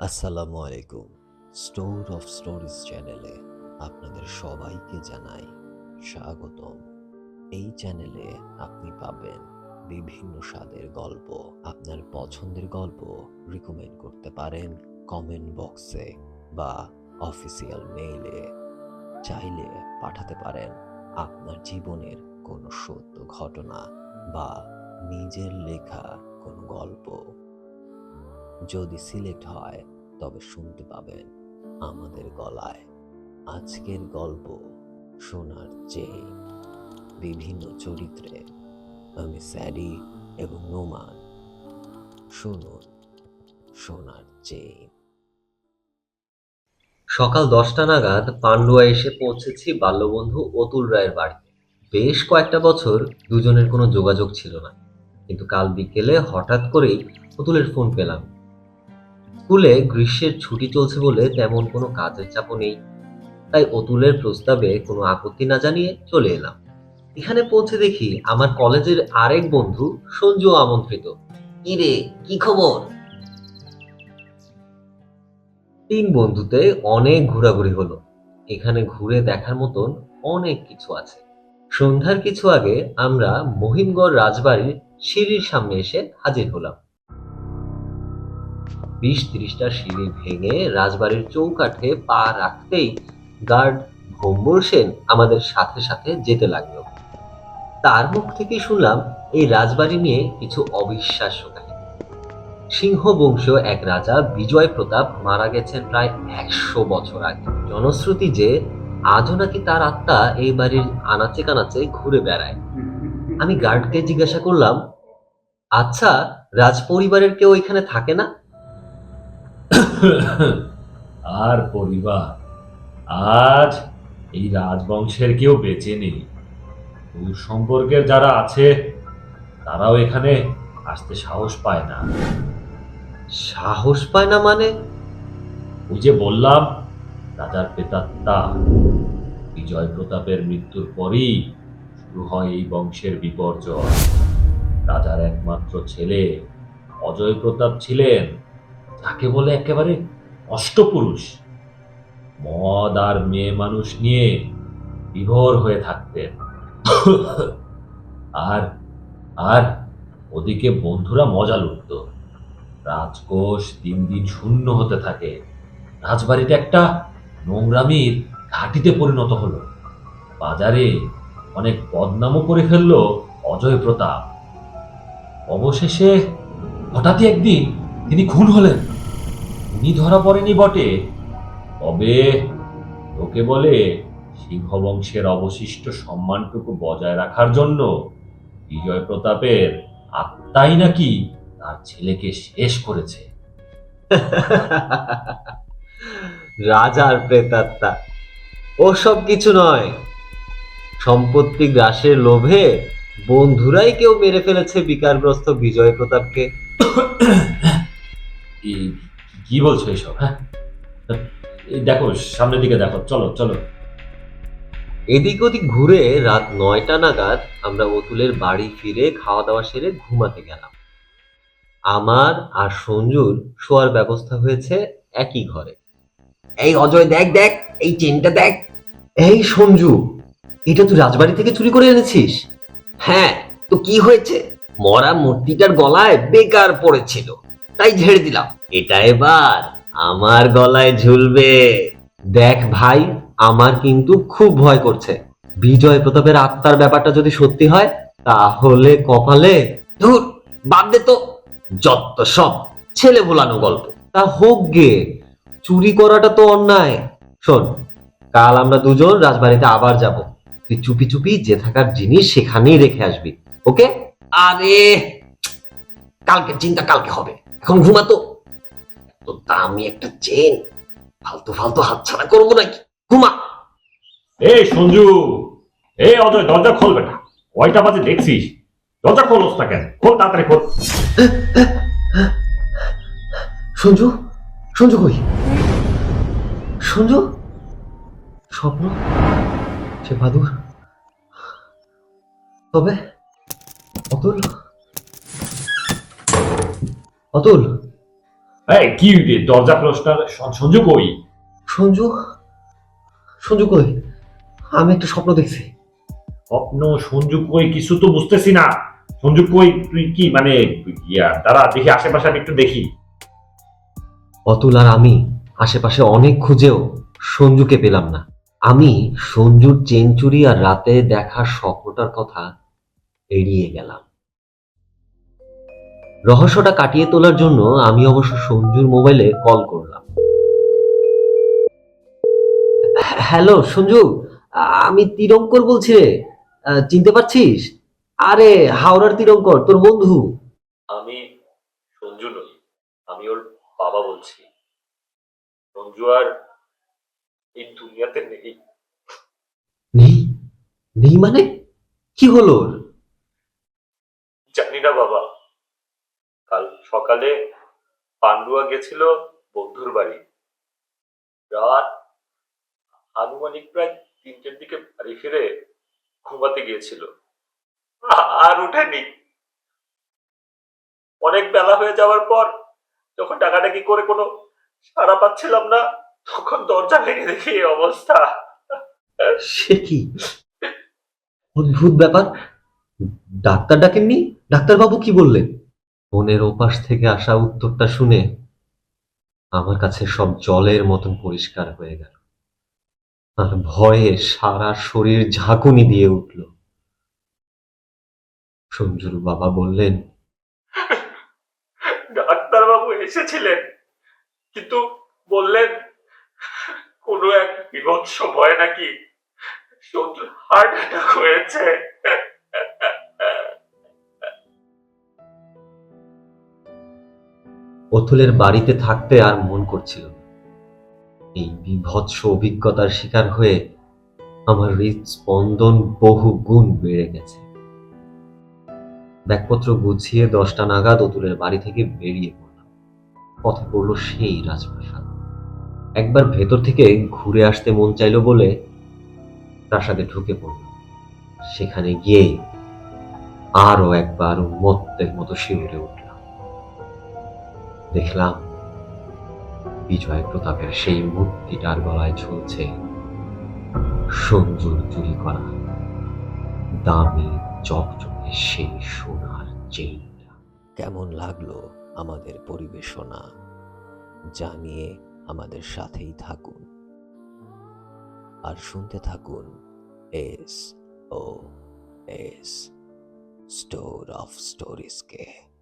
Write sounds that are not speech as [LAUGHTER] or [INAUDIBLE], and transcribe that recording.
আসসালামু আলাইকুম। Store of stories চ্যানেলে আপনাদের সবাইকে জানাই স্বাগতম। এই চ্যানেলে আপনি পাবেন বিভিন্ন স্বাদের গল্প, আপনার পছন্দের গল্প রিকমেন্ড করতে পারেন কমেন্ট বক্সে বা অফিসিয়াল মেইলে চাইলে পাঠাতে পারেন আপনার জীবনের কোনো সত্য ঘটনা বা নিজের লেখা কোনো গল্প। যদি সিলেক্ট হয়, তবে শুনতে পাবেন আমাদের গলায় আজকের গল্প শোনার চেয়ে বিভিন্ন চরিত্রে আমি স্যাডি এবং নোমান শুনুন শোনার চেয়ে। সকাল দশটা নাগাদ পান্ডুয়া এসে পৌঁছেছি বাল্যবন্ধু অতুল রায়ের বাড়িতে। বেশ কয়েকটা বছর দুজনের কোনো যোগাযোগ ছিল না, কিন্তু কাল বিকেলে হঠাৎ করেই অতুলের ফোন পেলাম। স্কুলে গ্রীষ্মের ছুটি চলছে বলে তেমন কোনো কাজের চাপও নেই। তাই অতুলের প্রস্তাবে কোনো আপত্তি না জানিয়ে চলে এলাম। এখানে পৌঁছে দেখি আমার কলেজের আরেক বন্ধু সঞ্জু আমন্ত্রিত। কি রে, কি খবর? তিন বন্ধুতে অনেক ঘোরাঘুরি হলো। এখানে ঘুরে দেখার মতন অনেক কিছু আছে। সন্ধ্যার কিছু আগে আমরা মহিমগড় রাজবাড়ির সিঁড়ির সামনে এসে হাজির হলাম। বিশ ত্রিশটা সিঁড়ি ভেঙে রাজবাড়ির চৌকাঠে পা রাখতেই গার্ড ভম্বর সেন আমাদের সাথে সাথে যেতে লাগল। তার মুখ থেকে শুনলাম এই রাজবাড়ি নিয়ে কিছু অবিশ্বাস্য কাহিনী। সিংহ বংশীয় এক রাজা বিজয় প্রতাপ মারা গেছেন প্রায় একশো বছর আগে। জনশ্রুতি যে, আজও নাকি তার আত্মা এই বাড়ির আনাচে কানাচে ঘুরে বেড়ায়। আমি গার্ডকে জিজ্ঞাসা করলাম আচ্ছা রাজ পরিবারের কেউ এখানে থাকে না? আর পরিবার আজ এই রাজবংশের কেউ বেঁচে নেই। দূর সম্পর্কের যারা আছে তারাও এখানে আসতে সাহস পায় না। সাহস পায় না মানে? ওই যে বললাম রাজার পেতাত্তা। বিজয় প্রতাপের মৃত্যুর পরই শুরু হয় এই বংশের বিপর্যয়। রাজার একমাত্র ছেলে অজয় প্রতাপ ছিলেন। যাকে বলে একেবারে অষ্টপুরুষ। মদ আর মেয়ে মানুষ নিয়ে বিভোর হয়ে থাকতেন আর আর ওদিকে বন্ধুরা মজা লুটত। রাজকোষ দিন দিন শূন্য হতে থাকে। রাজবাড়িটা একটা নোংরামির ঘাটিতে পরিণত হলো। বাজারে অনেক বদনামও করে ফেলল অজয় প্রতাপ। অবশেষে হঠাৎই একদিন তিনি খুন হলেন। উনি ধরা পড়েনি বটে। তবে লোকে বলে সিংহবংশের অবশিষ্ট সম্মানটুকু বজায় রাখার জন্য বিজয় প্রতাপের আত্মাই নাকি তার ছেলেকে শেষ করেছে। [LAUGHS] রাজার প্রেতাত্মা। ওসব কিছু নয়। সম্পত্তি গ্রাসের লোভে বন্ধুরাই কেউ মেরে ফেলেছে বিকারগ্রস্ত বিজয় প্রতাপকে। কি বলছো এসব হ্যাঁ? দেখো সামনের দিকে দেখো চলো চলো। এদিক ওদিক ঘুরে রাত নয়টা নাগাদ আমরা অতুলের বাড়ি ফিরে খাওয়া দাওয়া সেরে ঘুমাতে গেলাম। আমার আর সঞ্জুর শোয়ার ব্যবস্থা হয়েছে একই ঘরে। এই অজয় দেখ দেখ এই চেনটা দেখ। এই সঞ্জু এটা তুই রাজবাড়ি থেকে চুরি করে এনেছিস? হ্যাঁ তো কি হয়েছে? মরা মূর্তিটার গলায় বেকার পড়েছিল। তাই ঝেড়ে দিলাম। এটা এবার আমার গলায় ঝুলবে। দেখ ভাই, আমার কিন্তু খুব ভয় করছে। বিজয় প্রতাপের আত্মার ব্যাপারটা যদি সত্যি হয়, তাহলে কপালে ধুর, বাদ দে তো। যত সব ছেলে ভোলানো গল্প। তা হোক গে, চুরি করাটা তো অন্যায়। শোন, কাল আমরা দুজন রাজবাড়িতে আবার যাব। তুই চুপি চুপি যে থাকার জিনিস সেখানেই রেখে আসবি, ওকে? আরে, কালকে, চিন্তা কালকে হবে। এখন ঘুমাতো। তো দামি একটা চেন ফালতু ফালতু হাতছাড়া করব নাকি? ঘুমা। এই সঞ্জু এই অজয় দরজা খোল বেটা। কয়টা বাজে দেখছিস? দরজা খোল ওস্তা কেন? খোল তাড়াতাড়ি খোল। সঞ্জু সঞ্জু কই? সঞ্জু? স্বপ্ন? সে বাদুর? তবে অতুল? অতুল। এই কি দরজা ক্লোজটা সঞ্জু কই? সঞ্জু? সঞ্জু কই? আমি একটা স্বপ্ন দেখছি। স্বপ্ন সঞ্জু কই কিছু তো বুঝতেছি না। সঞ্জু কই তুই কি মানে ইয়া দাঁড়া দেখি আশেপাশে আমি একটু দেখি। অতুল আর আমি আশেপাশে অনেক খুঁজেও সঞ্জুকে পেলাম না। আমি সঞ্জুর চেঞ্চুরি আর রাতে দেখার স্বপ্নটার কথা এড়িয়ে গেলাম। রহস্যটা কাটিয়ে তোলার জন্য আমি অবশ্য সঞ্জুর মোবাইলে কল করলাম। হ্যালো সঞ্জু আমি তিরঙ্কর বলছি রে। চিনতে পারছিস? আরে হাওড়ার তিরঙ্কর তোর বন্ধু। আমি সঞ্জু নই আমি ওর বাবা বলছি। সঞ্জু আর এই দুনিয়াতে নেই। নেই? নেই মানে? কি হলো ওর? জানি না বাবা কাল সকালে পান্ডুয়া গেছিল বন্ধুর বাড়ি। রাত আনুমানিক প্রায় তিনটের দিকে বাড়ি ফিরে ঘুমাতে গিয়েছিল। আর উঠেনি। অনেক বেলা হয়ে যাওয়ার পর যখন ডাকাডাকি করে কোনো সাড়া পাচ্ছিলাম না, তখন দরজা ভেঙে দেখি এই অবস্থা। সে কি? অদ্ভুত ব্যাপার। ডাক্তার ডাকেননি? ডাক্তারবাবু কি বললেন? মনের ওপাশ থেকে আসা উত্তরটা শুনে আমার কাছে সব জলের মতন পরিষ্কার হয়ে গেল। আর ভয়ে সারা শরীর ঝাঁকুনি দিয়ে উঠল। সঞ্জুর বাবা বললেন, ডাক্তারবাবু এসেছিলেন, কিন্তু বললেন, কোনো এক বিভৎস ভয় নাকি সঞ্জুর হার্ট অ্যাটাক হয়েছে। অতুলের বাড়িতে থাকতে আর মন করছিল এই বিভৎস অভিজ্ঞতার শিকার হয়ে আমার হৃদস্পন্দন বহু গুণ বেড়ে গেছে। ব্যাগপত্র গুছিয়ে দশটা নাগাদ অতুলের বাড়ি থেকে বেরিয়ে পড়লাম। পথে পড়ল সেই রাজপ্রাসাদ। একবার ভেতর থেকে ঘুরে আসতে মন চাইলো বলে প্রাসাদে ঢুকে পড়লাম। সেখানে গিয়ে আরও একবার উন্মত্তের মতো শিউরে উঠলাম দেখলাম বিজয় প্রতাপের সেই মূর্তিটার গলায় ঝুলছে সঞ্জুর চুরি করা দামি চকচকে সেই সোনার চেইনটা। কেমন লাগল আমাদের পরিবেশনা? জানিয়ে আমাদের সাথেই থাকুন। আর শুনতে থাকুন S O S, store of স্টোরিজকে।